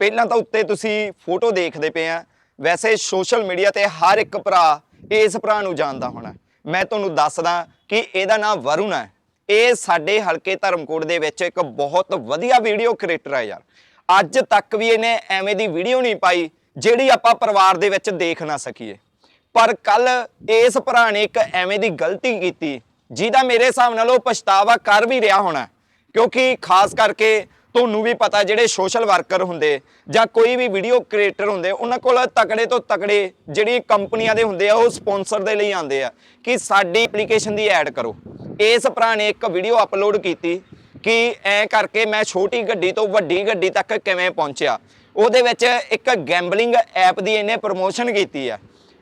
ਪਹਿਲਾਂ ਤਾਂ ਉੱਤੇ ਤੁਸੀਂ ਫੋਟੋ ਦੇਖਦੇ ਪਏ ਆ। ਵੈਸੇ ਸੋਸ਼ਲ ਮੀਡੀਆ ਤੇ ਹਰ ਇੱਕ ਭਰਾ ਇਸ ਭਰਾ ਨੂੰ ਜਾਣਦਾ ਹੋਣਾ। ਮੈਂ ਤੁਹਾਨੂੰ ਦੱਸਦਾ ਕਿ ਇਹਦਾ ਨਾਮ ਵਰੁਣ ਹੈ। ਇਹ ਸਾਡੇ ਹਲਕੇ ਧਰਮਕੋਟ ਦੇ ਵਿੱਚ ਇੱਕ ਬਹੁਤ ਵਧੀਆ ਵੀਡੀਓ ਕ੍ਰੀਏਟਰ ਹੈ ਯਾਰ। ਅੱਜ ਤੱਕ ਵੀ ਇਹਨੇ ਐਵੇਂ ਦੀ ਵੀਡੀਓ ਨਹੀਂ ਪਾਈ ਜਿਹੜੀ ਆਪਾਂ ਪਰਿਵਾਰ ਦੇ ਵਿੱਚ ਦੇਖ ਨਾ ਸਕੀਏ। ਪਰ ਕੱਲ ਇਸ ਭਰਾ ਨੇ ਇੱਕ ਐਵੇਂ ਦੀ ਗਲਤੀ ਕੀਤੀ, ਜਿਹਦਾ ਮੇਰੇ ਹਿਸਾਬ ਨਾਲ ਉਹ ਪਛਤਾਵਾ ਕਰ ਵੀ ਰਿਹਾ ਹੋਣਾ। ਕਿਉਂਕਿ ਖਾਸ ਕਰਕੇ ਤੁਹਾਨੂੰ ਵੀ ਪਤਾ ਜਿਹੜੇ ਸੋਸ਼ਲ ਵਰਕਰ ਹੁੰਦੇ ਜਾਂ ਕੋਈ ਵੀ ਵੀਡੀਓ ਕ੍ਰੀਏਟਰ ਹੁੰਦੇ, ਉਹਨਾਂ ਕੋਲ ਤਕੜੇ ਤੋਂ ਤਕੜੇ ਜਿਹੜੀ ਕੰਪਨੀਆਂ ਦੇ ਹੁੰਦੇ ਆ, ਉਹ ਸਪਾਂਸਰ ਦੇ ਲਈ ਆਉਂਦੇ ਆ ਕਿ ਸਾਡੀ ਐਪਲੀਕੇਸ਼ਨ ਦੀ ਐਡ ਕਰੋ। ਇਸ ਭਰਾ ਨੇ ਇੱਕ ਵੀਡੀਓ ਅਪਲੋਡ ਕੀਤੀ ਕਿ ਐ ਕਰਕੇ ਮੈਂ ਛੋਟੀ ਗੱਡੀ ਤੋਂ ਵੱਡੀ ਗੱਡੀ ਤੱਕ ਕਿਵੇਂ ਪਹੁੰਚਿਆ। ਉਹਦੇ ਵਿੱਚ ਇੱਕ ਗੈਂਬਲਿੰਗ ਐਪ ਦੀ ਇਹਨੇ ਪ੍ਰੋਮੋਸ਼ਨ ਕੀਤੀ ਆ।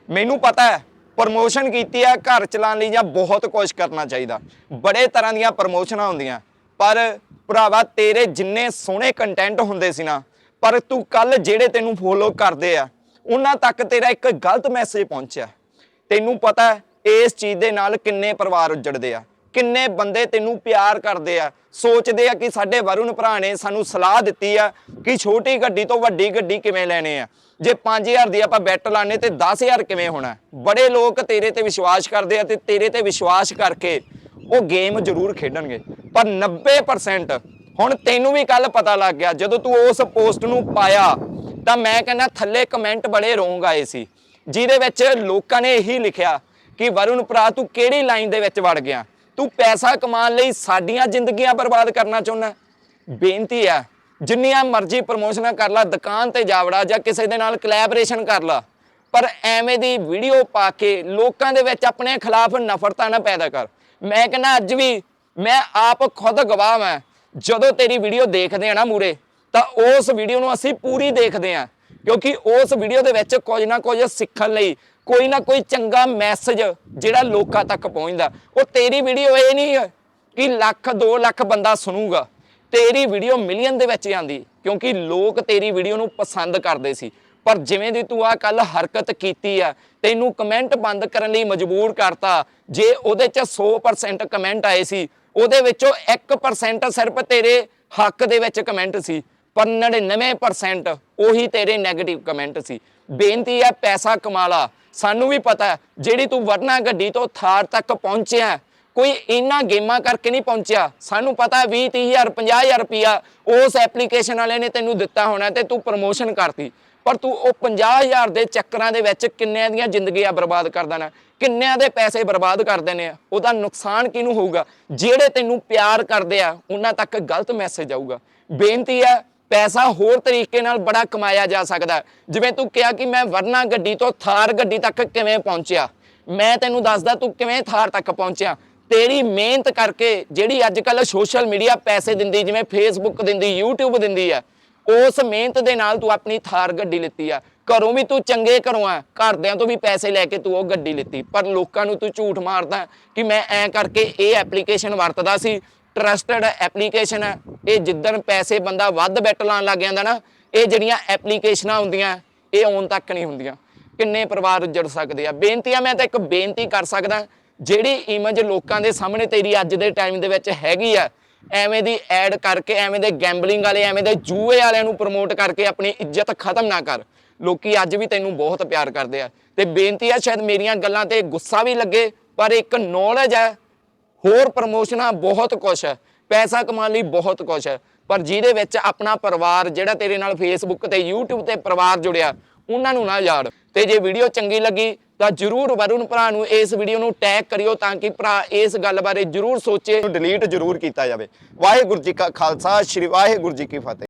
ਮੈਨੂੰ ਪਤਾ ਹੈ ਪ੍ਰਮੋਸ਼ਨ ਕੀਤੀ ਆ ਘਰ ਚਲਾਉਣ ਲਈ ਜਾਂ ਬਹੁਤ ਕੁਝ ਕਰਨਾ ਚਾਹੀਦਾ। ਬੜੇ ਤਰ੍ਹਾਂ ਦੀਆਂ ਪ੍ਰਮੋਸ਼ਨਾਂ ਹੁੰਦੀਆਂ ਪਰ ਭਰਾਵਾ, ਤੇਰੇ ਜਿੰਨੇ ਸੋਹਣੇ ਕੰਟੈਂਟ ਹੁੰਦੇ ਸੀ ਨਾ, ਪਰ ਤੂੰ ਕੱਲ ਜਿਹੜੇ ਤੈਨੂੰ ਫੋਲੋ ਕਰਦੇ ਆ, ਉਹਨਾਂ ਤੱਕ ਤੇਰਾ ਇੱਕ ਗਲਤ ਮੈਸੇਜ ਪਹੁੰਚਿਆ। ਤੈਨੂੰ ਪਤਾ ਇਸ ਚੀਜ਼ ਦੇ ਨਾਲ ਕਿੰਨੇ ਪਰਿਵਾਰ ਉੱਜੜਦੇ ਆ, ਕਿੰਨੇ ਬੰਦੇ ਤੈਨੂੰ ਪਿਆਰ ਕਰਦੇ ਆ, ਸੋਚਦੇ ਆ ਕਿ ਸਾਡੇ ਵਰੁਣ ਭਰਾ ਨੇ ਸਾਨੂੰ ਸਲਾਹ ਦਿੱਤੀ ਆ ਕਿ ਛੋਟੀ ਗੱਡੀ ਤੋਂ ਵੱਡੀ ਗੱਡੀ ਕਿਵੇਂ ਲੈਣੇ ਆ। ਜੇ 5000 ਦੀ ਆਪਾਂ ਬੈਟ ਲਾਣੇ ਤੇ 10000 ਕਿਵੇਂ ਹੋਣਾ? ਬੜੇ ਲੋਕ ਤੇਰੇ ਤੇ ਵਿਸ਼ਵਾਸ ਕਰਦੇ ਆ ਤੇ ਤੇਰੇ ਤੇ ਵਿਸ਼ਵਾਸ ਕਰਕੇ ਉਹ ਗੇਮ ਜ਼ਰੂਰ ਖੇਡਣਗੇ। ਪਰ 90% ਹੁਣ ਤੈਨੂੰ ਵੀ ਕੱਲ ਪਤਾ ਲੱਗ ਗਿਆ, ਜਦੋਂ ਤੂੰ ਉਸ ਪੋਸਟ ਨੂੰ ਪਾਇਆ, ਤਾਂ ਮੈਂ ਕਹਿੰਦਾ ਥੱਲੇ ਕਮੈਂਟ ਬੜੇ ਰੋਂਗ ਆਏ ਸੀ। ਜਿਹਦੇ ਵਿੱਚ ਲੋਕਾਂ ਨੇ ਇਹੀ ਲਿਖਿਆ ਕਿ ਵਰੁਣ ਭਰਾ, ਤੂੰ ਕਿਹੜੀ ਲਾਈਨ ਦੇ ਵਿੱਚ ਵੜ ਗਿਆ? ਤੂੰ ਪੈਸਾ ਕਮਾਉਣ ਲਈ ਸਾਡੀਆਂ ਜ਼ਿੰਦਗੀਆਂ ਬਰਬਾਦ ਕਰਨਾ ਚਾਹੁੰਦਾ ਬੇਨਤੀ ਆ ਜਿੰਨੀਆਂ ਮਰਜ਼ੀ ਪ੍ਰਮੋਸ਼ਨਾਂ ਕਰ ਲਾ, ਦੁਕਾਨ ਤੇ ਜਾਵੜਾ ਜਾਂ ਕਿਸੇ ਦੇ ਨਾਲ ਕੋਲੈਬੋਰੇਸ਼ਨ ਕਰ ਲਾ। ਪਰ ਐਵੇਂ ਦੀ ਵੀਡੀਓ ਪਾ ਕੇ ਲੋਕਾਂ ਦੇ ਵਿੱਚ ਆਪਣੇ ਖਿਲਾਫ ਨਫ਼ਰਤਾਂ ਨਾ ਪੈਦਾ ਕਰ। ਮੈਂ ਕਹਿੰਦਾ, ਅੱਜ ਵੀ ਮੈਂ ਆਪ ਖੁਦ ਗਵਾਹ ਹਾਂ ਜਦੋਂ ਤੇਰੀ ਵੀਡੀਓ ਦੇਖਦੇ ਆ ਨਾ ਮੂਰੇ ਤਾਂ ਉਸ ਵੀਡੀਓ ਨੂੰ ਅਸੀਂ ਪੂਰੀ ਦੇਖਦੇ ਆ। ਕਿਉਂਕਿ ਉਸ ਵੀਡੀਓ ਦੇ ਵਿੱਚ ਕੁਝ ਨਾ ਕੁਝ ਸਿੱਖਣ ਲਈ ਕੋਈ ਨਾ ਕੋਈ ਚੰਗਾ ਮੈਸੇਜ ਜਿਹੜਾ ਲੋਕਾਂ ਤੱਕ ਪਹੁੰਚਦਾ। ਉਹ ਤੇਰੀ ਵੀਡੀਓ ਇਹ ਨਹੀਂ ਹੈ ਕਿ ਲੱਖ 2 ਲੱਖ ਬੰਦਾ ਸੁਣੂਗਾ। ਤੇਰੀ ਵੀਡੀਓ ਮਿਲੀਅਨ ਦੇ ਵਿੱਚ ਜਾਂਦੀ, ਕਿਉਂਕਿ ਲੋਕ ਤੇਰੀ ਵੀਡੀਓ ਨੂੰ ਪਸੰਦ ਕਰਦੇ ਸੀ। ਪਰ ਜਿਵੇਂ ਦੀ ਤੂੰ ਆ ਕੱਲ ਹਰਕਤ ਕੀਤੀ ਆ, ਤੈਨੂੰ ਕਮੈਂਟ ਬੰਦ ਕਰਨ ਲਈ ਮਜਬੂਰ ਕਰਤਾ, ਜੇ ਉਹਦੇ ਚ 100% ਕਮੈਂਟ ਆਏ ਸੀ, ਉਹਦੇ ਵਿੱਚੋਂ 1% ਸਿਰਫ ਤੇਰੇ ਹੱਕ ਦੇ ਵਿੱਚ ਕਮੈਂਟ ਸੀ ਪਰ 99% ਉਹੀ ਤੇਰੇ 네ਗੇਟਿਵ ਕਮੈਂਟ ਸੀ। ਬੇਨਤੀ ਹੈ ਪੈਸਾ ਕਮਾ ਲਾ। ਸਾਨੂੰ ਵੀ ਪਤਾ ਜਿਹੜੀ ਤੂੰ ਵਰਨਾ ਗੱਡੀ ਤੋਂ ਥਾਰ ਤੱਕ ਪਹੁੰਚਿਆ, ਕੋਈ ਇਹਨਾਂ ਗੇਮਾਂ ਕਰਕੇ ਨਹੀਂ ਪਹੁੰਚਿਆ। ਸਾਨੂੰ ਪਤਾ 20 30000 50000 ਰੁਪਿਆ ਉਸ ਐਪਲੀਕੇਸ਼ਨ ਵਾਲੇ ਨੇ ਤੈਨੂੰ ਦਿੱਤਾ ਹੋਣਾ ਤੇ ਤੂੰ ਪ੍ਰਮੋਸ਼ਨ ਕਰਤੀ। ਪਰ ਤੂੰ ਉਹ 50000 ਦੇ ਚੱਕਰਾਂ ਦੇ ਵਿੱਚ ਕਿੰਨਿਆਂ ਦੀਆਂ ਜ਼ਿੰਦਗੀਆਂ ਬਰਬਾਦ ਕਰ ਦੇਣਾ? ਕਿੰਨਿਆਂ ਦੇ ਪੈਸੇ ਬਰਬਾਦ ਕਰ ਦੇਣੇ ਆ? ਉਹਦਾ ਨੁਕਸਾਨ ਕਿਹਨੂੰ ਹੋਊਗਾ? ਜਿਹੜੇ ਤੈਨੂੰ ਪਿਆਰ ਕਰਦੇ ਆ, ਉਹਨਾਂ ਤੱਕ ਗਲਤ ਮੈਸੇਜ ਆਊਗਾ। ਬੇਨਤੀ ਹੈ ਪੈਸਾ ਹੋਰ ਤਰੀਕੇ ਨਾਲ ਬੜਾ ਕਮਾਇਆ ਜਾ ਸਕਦਾ। ਜਿਵੇਂ ਤੂੰ ਕਿਹਾ ਕਿ ਮੈਂ ਵਰਨਾ ਗੱਡੀ ਤੋਂ ਥਾਰ ਗੱਡੀ ਤੱਕ ਕਿਵੇਂ ਪਹੁੰਚਿਆ? ਮੈਂ ਤੈਨੂੰ ਦੱਸਦਾ, ਤੂੰ ਕਿਵੇਂ ਥਾਰ ਤੱਕ ਪਹੁੰਚਿਆ? ਤੇਰੀ ਮਿਹਨਤ ਕਰਕੇ ਜਿਹੜੀ ਅੱਜ ਕੱਲ ਸੋਸ਼ਲ ਮੀਡੀਆ ਪੈਸੇ ਦਿੰਦੀ, ਜਿਵੇਂ ਫੇਸਬੁੱਕ ਦਿੰਦੀ, YouTube ਦਿੰਦੀ ਆ ਉਸ ਮਿਹਨਤ ਦੇ ਨਾਲ ਤੂੰ ਆਪਣੀ ਥਾਰ ਗੱਡੀ ਲਿੱਤੀ ਆ। ਘਰੋਂ ਵੀ ਤੂੰ ਚੰਗੇ ਘਰੋਂ ਆ। ਘਰਦਿਆਂ ਤੋਂ ਵੀ ਪੈਸੇ ਲੈ ਕੇ ਤੂੰ ਉਹ ਗੱਡੀ ਲਿੱਤੀ। ਪਰ ਲੋਕਾਂ ਨੂੰ ਤੂੰ ਝੂਠ ਮਾਰਦਾ ਕਿ ਮੈਂ ਐਂ ਕਰਕੇ ਇਹ ਐਪਲੀਕੇਸ਼ਨ ਵਰਤਦਾ ਸੀ। ਟਰਸਟਡ ਐਪਲੀਕੇਸ਼ਨ ਹੈ ਇਹ ਜਿੱਦਣ ਪੈਸੇ ਬੰਦਾ ਵੱਧ ਬੈਟ ਲਾਉਣ ਲੱਗ ਜਾਂਦਾ ਨਾ, ਇਹ ਜਿਹੜੀਆਂ ਐਪਲੀਕੇਸ਼ਨਾਂ ਹੁੰਦੀਆਂ, ਇਹ ਆਉਣ ਤੱਕ ਨਹੀਂ ਹੁੰਦੀਆਂ। ਕਿੰਨੇ ਪਰਿਵਾਰ ਉੱਜੜ ਸਕਦੇ ਆ। ਬੇਨਤੀ ਆ, ਮੈਂ ਤਾਂ ਇੱਕ ਬੇਨਤੀ ਕਰ ਸਕਦਾ, ਜਿਹੜੀ ਇਮੇਜ ਲੋਕਾਂ ਦੇ ਸਾਹਮਣੇ ਤੇਰੀ ਅੱਜ ਦੇ ਟਾਈਮ ਦੇ ਵਿੱਚ ਹੈਗੀ ਆ ਐਵੇਂ ਦੀ ਐਡ ਕਰਕੇ, ਐਵੇਂ ਦੇ ਗੈਂਬਲਿੰਗ ਵਾਲੇ, ਐਵੇਂ ਦੇ ਜੂਏ ਵਾਲਿਆਂ ਨੂੰ ਪ੍ਰਮੋਟ ਕਰਕੇ ਆਪਣੀ ਇੱਜ਼ਤ ਖਤਮ ਨਾ ਕਰ। ਲੋਕੀ ਅੱਜ ਵੀ ਤੈਨੂੰ ਬਹੁਤ ਪਿਆਰ ਕਰਦੇ ਆ। ਤੇ ਬੇਨਤੀ ਆ, ਸ਼ਾਇਦ ਮੇਰੀਆਂ ਗੱਲਾਂ ਤੇ ਗੁੱਸਾ ਵੀ ਲੱਗੇ, ਪਰ ਇੱਕ ਨੌਲੇਜ ਹੈ ਹੋਰ ਪ੍ਰਮੋਸ਼ਨਾਂ ਬਹੁਤ ਕੁਛ ਹੈ ਪੈਸਾ ਕਮਾਉਣ ਲਈ ਬਹੁਤ ਕੁਛ ਹੈ ਪਰ ਜਿਹਦੇ ਵਿੱਚ ਆਪਣਾ ਪਰਿਵਾਰ, ਜਿਹੜਾ ਤੇਰੇ ਨਾਲ ਫੇਸਬੁੱਕ ਤੇ YouTube ਤੇ ਪਰਿਵਾਰ ਜੁੜਿਆ, ਉਹਨਾਂ ਨੂੰ ਨਾ ਯਾਦ। ਤੇ ਜੇ ਵੀਡੀਓ ਚੰਗੀ ਲੱਗੀ ਤਾਂ ਜਰੂਰ ਵਰੁਣ ਭਰਾ ਨੂੰ ਇਸ ਵੀਡੀਓ ਨੂੰ ਟੈਗ ਕਰਿਓ ਤਾਂ ਕਿ ਭਰਾ ਇਸ ਗੱਲ ਬਾਰੇ ਜਰੂਰ ਸੋਚੇ। ਡਿਲੀਟ ਜਰੂਰ ਕੀਤਾ ਜਾਵੇ। ਵਾਹਿਗੁਰੂ ਜੀ ਕਾ ਖਾਲਸਾ, ਸ੍ਰੀ ਵਾਹਿਗੁਰੂ ਜੀ ਕੀ ਫਤਿਹ।